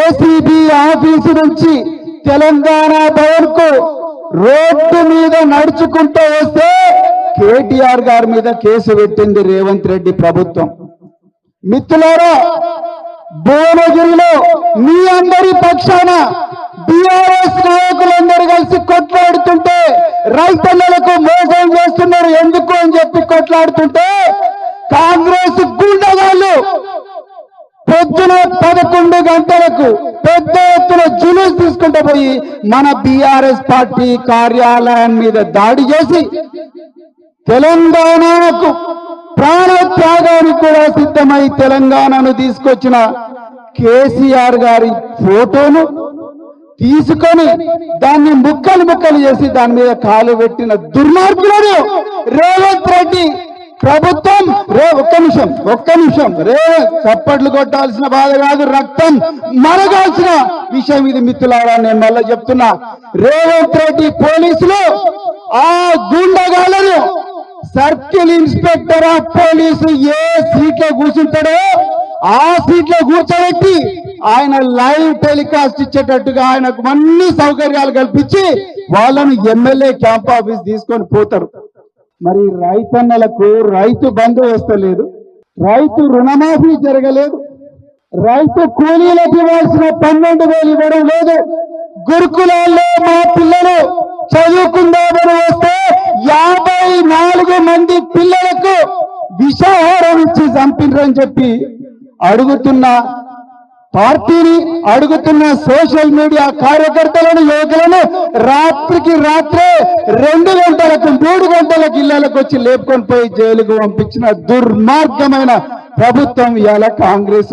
ACB office నుంచి Telangana భవన్కు road మీద నడుచుకుంటూ వస్తే కేటీఆర్ గారి మీద కేసు పెట్టింది రేవంత్ రెడ్డి ప్రభుత్వం. మిత్రులారా భువనగిరిలో మీ అందరి పక్షాన బీఆర్ఎస్ నాయకులందరూ కలిసి కొట్లాడుతుంటే రైతన్నలకు మోసం చేస్తున్నారు. ఎందుకు అని చెప్పి కొట్లాడుతుంటే కాంగ్రెస్ గుండగాళ్ళు పొద్దున పదకొండు గంటలకు పెద్ద ఎత్తున జులూస్ తీసుకుంటూ పోయి మన బీఆర్ఎస్ పార్టీ కార్యాలయం మీద దాడి చేసి తెలంగాణకు ప్రాణత్యాగానికి కూడా సిద్ధమై తెలంగాణను తీసుకొచ్చిన కేసీఆర్ గారి ఫోటోను తీసుకొని దాన్ని ముక్కలు ముక్కలు చేసి దాని మీద కాలు పెట్టిన దుర్మార్గులను రేవంత్ రెడ్డి ప్రభుత్వం రే ఒక్క నిమిషం ఒక్క నిమిషం. రే చప్పట్లు కొట్టాల్సిన బాధ కాదు రక్తం మరగాల్సిన విషయం ఇది మిత్రులారా నేను మళ్ళీ చెప్తున్నా. రేవంత్ రెడ్డి పోలీసులు ఆ గుండగాలను సర్కిల్ ఇన్స్పెక్టర్ ఆఫ్ పోలీసు ఏ సీట్లో కూర్చుంటాడో ఆ సీట్లో కూర్చోబెట్టి ఆయన లైవ్ టెలికాస్ట్ ఇచ్చేటట్టుగా ఆయనకు అన్ని సౌకర్యాలు కల్పించి వాళ్ళను ఎమ్మెల్యే క్యాంప్ ఆఫీస్ తీసుకొని పోతారు. మరి రైతన్నలకు రైతు బంధు వస్తలేదు రైతు రుణమాఫీ జరగలేదు. రైతు కూలీలకు ఇవ్వాల్సిన పన్నెండు వేలు ఇవ్వడం లేదు. గురుకులాల్లో మా పిల్లలు చదువుకుందామని వస్తే యాభై నాలుగు మంది పిల్లలకు విషాహారం ఇచ్చి చంపిండ్రని చెప్పి అడుగుతున్నా పార్టీని అడుగుతున్న సోషల్ మీడియా కార్యకర్తలను యువకులను రాత్రికి రాత్రే రెండు గంటలకు మూడు గంటలకు ఇళ్ళకు వచ్చి లేపుకొని పోయి జైలుకు పంపించిన దుర్మార్గమైన ప్రభుత్వం ఇవాళ కాంగ్రెస్